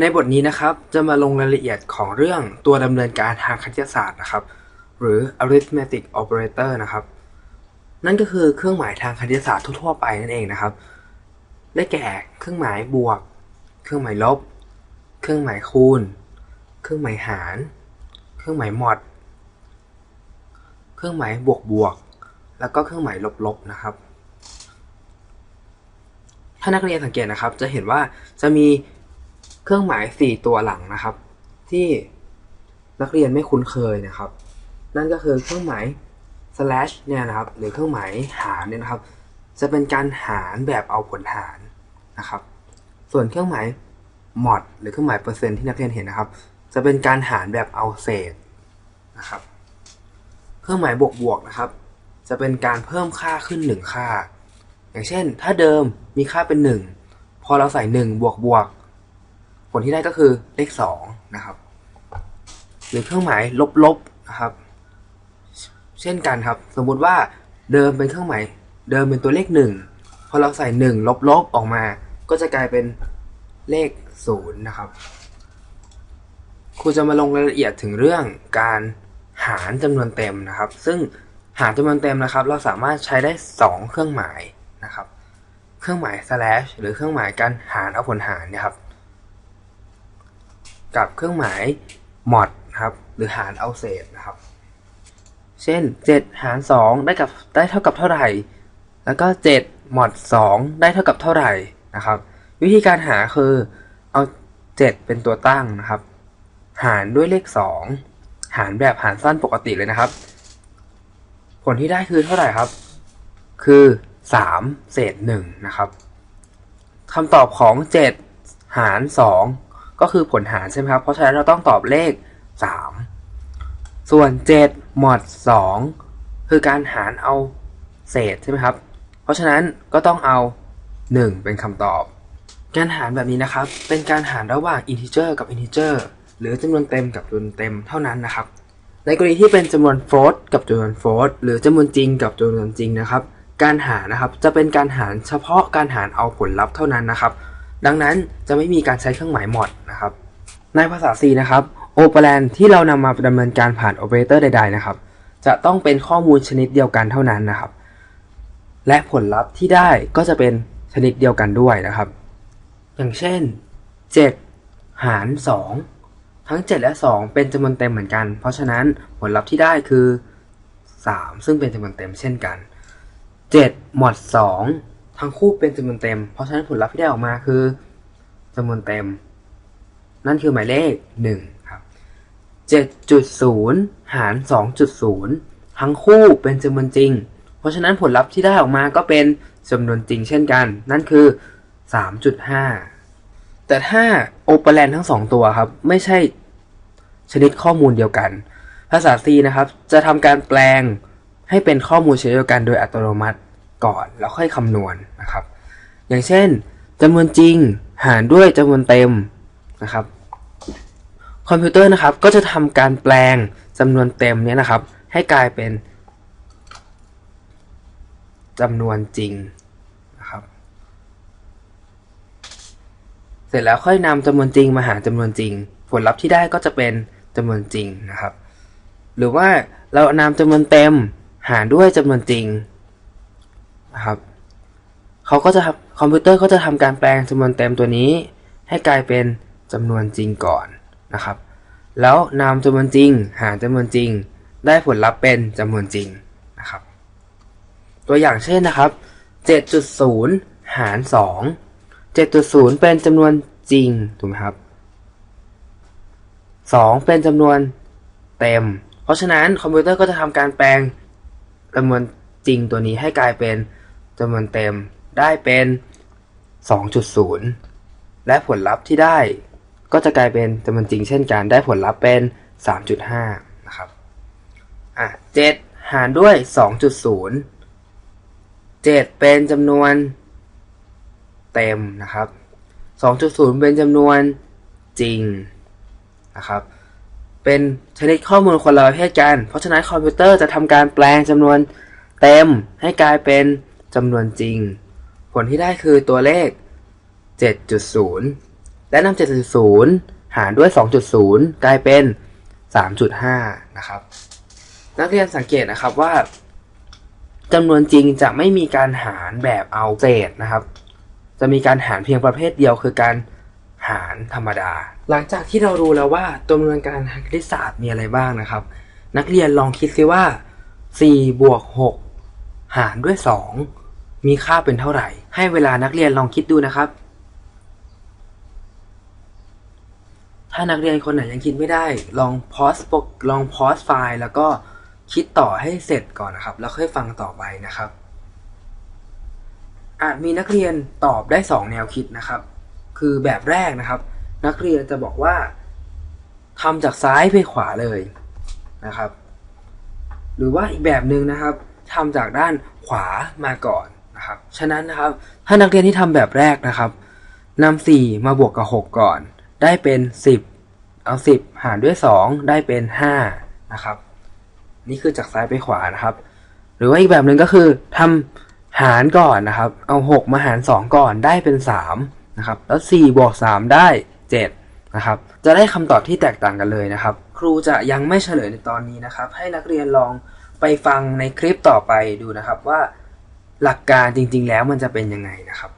ในบทนี้นะครับจะมาลงรายละเอียดของเรื่องตัวดำเนินการทางคณิตศาสตร์นะครับ หรือ arithmetic operator นะครับ นั่นก็คือเครื่องหมายทางคณิตศาสตร์ทั่วๆไปนั่นเองนะครับ ได้แก่เครื่องหมายบวก เครื่องหมายลบ เครื่องหมายคูณ เครื่องหมายหาร เครื่องหมายมอด เครื่องหมายบวกบวก แล้วก็เครื่องหมายลบลบนะครับ ถ้านักเรียนสังเกตนะครับ จะเห็นว่าจะมี เครื่องหมาย 4 ตัวหลังนะครับ ที่นักเรียนไม่คุ้นเคยนะครับ นั่นก็คือเครื่องหมาย slash เนี่ยนะครับ หรือเครื่องหมายหารเนี่ยนะครับ จะเป็นการหารแบบเอาผลหารนะครับ ส่วนเครื่องหมาย mod หรือเครื่องหมายเปอร์เซ็นต์ที่นักเรียนเห็นนะครับ จะเป็นการหารแบบเอาเศษนะครับ เครื่องหมายบวกบวกนะครับ จะเป็นการเพิ่มค่าขึ้น 1 ค่า อย่างเช่น ถ้าเดิมมีค่าเป็น 1 พอเราใส่ 1 บวกบวก ผลที่ได้ก็คือเลข2นะครับ หรือเครื่องหมายลบลบนะครับ เช่นกันครับ สมมุติว่าเดิมเป็นเครื่องหมายเดิมเป็นตัวเลข1พอเราใส่1ลบลบออกมา ก็จะกลายเป็นเลข0นะครับครูจะมาลงรายละเอียดถึงเรื่องการหารจำนวนเต็มนะครับ ซึ่งหารจำนวนเต็มนะครับ เราสามารถใช้ได้ 2 เครื่องหมายนะครับ เครื่องหมาย slash หรือเครื่องหมายการหารเอาผลหารนี่ยครับ กับเครื่องหมาย mod นะครับ หรือหารเอาเศษนะครับ เช่น 7 หาร 2 ได้กับได้เท่ากับเท่าไหร่ แล้วก็7 mod 2ได้เท่ากับเท่าไหร่นะครับ วิธีการหาคือเอา 7 เป็นตัวตั้งนะครับ หารด้วยเลข 2 หารแบบหารสั้นปกติเลยนะครับ ผลที่ได้คือเท่าไหร่ครับ คือ 3 เศษ1นะครับคำตอบของ 7 หาร 2 ก็คือผลหารใช่ไหมครับ เพราะฉะนั้นเราต้องตอบเลข 3 ส่วน7 mod 2คือการหารเอาเศษใช่ไหมครับ เพราะฉะนั้นก็ต้องเอา 1 เป็นคำตอบ การหารแบบนี้นะครับ เป็นการหารระหว่าง integer กับ integer หรือจำนวนเต็มกับจำนวนเต็มเท่านั้นนะครับ ในกรณีที่เป็นจำนวน float กับจำนวน float หรือจำนวนจริงกับจำนวนจริงนะครับ การหารนะครับจะเป็นการหารเฉพาะการหารเอาผลลัพธ์เท่านั้นนะครับ ดังนั้นจะไม่มีการใช้เครื่องหมาย mod นะครับ ในภาษา C นะครับ operand ที่เรานำมาดำเนินการผ่าน operator ใด ๆ นะครับ จะต้องเป็นข้อมูลชนิดเดียวกันเท่านั้นนะครับ และผลลัพธ์ที่ได้ก็จะเป็นชนิดเดียวกันด้วยนะครับ อย่างเช่น 7 หาร 2 ทั้ง 7 และ 2 เป็นจำนวนเต็มเหมือนกัน เพราะฉะนั้นผลลัพธ์ที่ได้คือ 3 ซึ่งเป็นจำนวนเต็มเช่นกัน7 mod 2 ทั้งคู่เป็นจำนวนเต็ม เพราะฉะนั้นผลลัพธ์ที่ได้ออกมาคือจำนวนเต็ม นั่นคือหมายเลข 1 ครับ 7.0 หาร 2.0 ทั้งคู่เป็นจำนวนจริง เพราะฉะนั้นผลลัพธ์ที่ได้ออกมาก็เป็นจำนวนจริงเช่นกัน นั่นคือ 3.5 แต่ถ้าโอเปอแรนทั้งสองตัวครับ ไม่ใช่ชนิดข้อมูลเดียวกัน ภาษา C นะครับ จะทำการแปลงให้เป็นข้อมูลชนิดเดียวกันโดยอัตโนมัติ ก่อนแล้วค่อยคำนวณนะครับ อย่างเช่นจำนวนจริงหารด้วยจำนวนเต็มนะครับ คอมพิวเตอร์นะครับก็จะทำการแปลงจำนวนเต็มเนี้นะครับ ให้กลายเป็นจำนวนจริงนะครับ เสร็จแล้วค่อยนำจำนวนจริงมาหารจำนวนจริง ผลลัพธ์ที่ได้ก็จะเป็นจำนวนจริงนะครับ หรือว่าเรานำจำนวนเต็มหารด้วยจำนวนจริง นะครับเขาก็จะคอมพิวเตอร์ก็จะทำการแปลงจำนวนเต็มตัวนี้ ให้กลายเป็นจำนวนจริงก่อนนะครับ แล้วนำจำนวนจริง หารจำนวนจริง ได้ผลลัพธ์เป็นจำนวนจริงนะครับ ตัวอย่างเช่นนะครับ 7.0 หาร 2 7.0 เป็นจำนวนจริงถูกไหมครับ 2 เป็นจำนวนเต็ม เพราะฉะนั้นคอมพิวเตอร์ก็จะทำการแปลงจำนวนจริงตัวนี้ให้กลายเป็น จำนวนเต็มได้เป็น 2.0 และผลลัพธ์ที่ได้ก็จะกลายเป็นจำนวนจริงเช่นกันได้ผลลัพธ์เป็น 3.5 นะครับอะ7หารด้วย 2.0 7 เป็นจำนวนเต็มนะครับ 2.0 เป็นจำนวนจริงนะครับ เป็นชนิดข้อมูลคนละประเภทกัน เพราะฉะนั้นคอมพิวเตอร์จะทำการแปลงจำนวนเต็มให้กลายเป็น จำนวนจริง ผลที่ได้คือตัวเลข 7.0 และนำ7.0 หารด้วย 2.0 กลายเป็น 3.5 นะครับ นักเรียนสังเกตนะครับว่าจำนวนจริงจะไม่มีการหารแบบเอาเศษนะครับ จะมีการหารเพียงประเภทเดียวคือการหารธรรมดา หลังจากที่เรารู้แล้วว่าตัวดำนินการทางคณิตศาสตร์มีอะไรบ้างนะครับ นักเรียนลองคิดซิว่า4บวก6 หารด้วย 2 มีค่าเป็นเท่าไหร่ ให้เวลานักเรียนลองคิดดูนะครับ ถ้านักเรียนคนไหนยังคิดไม่ได้ ลองพอสลองพอสไฟล์แล้วก็คิดต่อให้เสร็จก่อนนะครับ แล้วค่อยฟังต่อไปนะครับ อาจมีนักเรียนตอบได้ 2 แนวคิดนะครับ คือแบบแรกนะครับ นักเรียนจะบอกว่าทำจากซ้ายไปขวาเลยนะครับ หรือว่าอีกแบบหนึ่งนะครับ ทำจากด้านขวามาก่อนนะครับ ฉะนั้นนะครับ ถ้านักเรียนที่ทำแบบแรกนะครับนำสี่มาบวกกับหกก่อน ได้เป็นสิบเอาสิบหารด้วยสองได้เป็นห้านะครับ นี่คือจากซ้ายไปขวานะครับ หรือว่าอีกแบบหนึ่งก็คือทำหารก่อนนะครับ เอาหกมาหารสองก่อนได้เป็นสามนะครับ แล้วสี่บวกสามได้เจ็ดนะครับ จะได้คำตอบที่แตกต่างกันเลยนะครับ ครูจะยังไม่เฉลยในตอนนี้นะครับ ให้นักเรียนลอง ไปฟังในคลิปต่อไปดูนะครับว่าหลักการจริง ๆ แล้วมันจะเป็นยังไงนะครับ